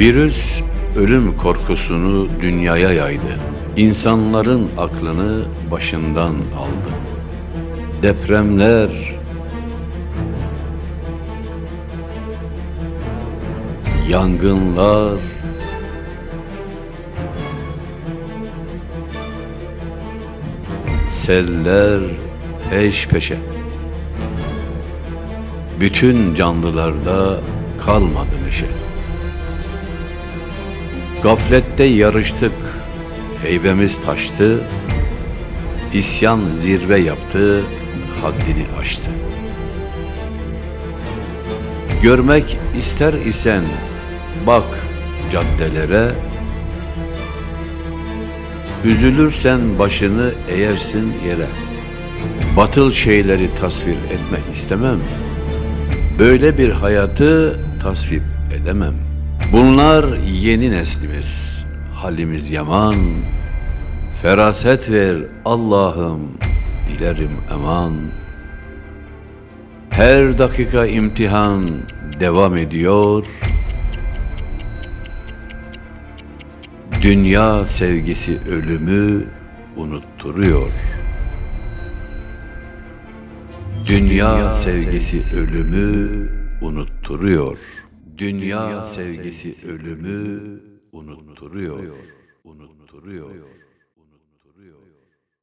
Virüs ölüm korkusunu dünyaya yaydı. İnsanların aklını başından aldı. Depremler, yangınlar, seller peş peşe. Bütün canlılarda kalmadı neşe. Gaflette yarıştık, heybemiz taştı, İsyan zirve yaptı, haddini aştı. Görmek ister isen bak caddelere, Üzülürsen başını eğersin yere. Batıl şeyleri tasvir etmek istemem. Böyle bir hayatı tasvip edemem. Bunlar yeni neslimiz. Halimiz yaman. Feraset ver Allah'ım. Dilerim eman. Her dakika imtihan devam ediyor. Dünya sevgisi ölümü unutturuyor. Dünya sevgisi ölümü unutturuyor. Dünya sevgisi ölümü unutturuyor. Unutturuyor.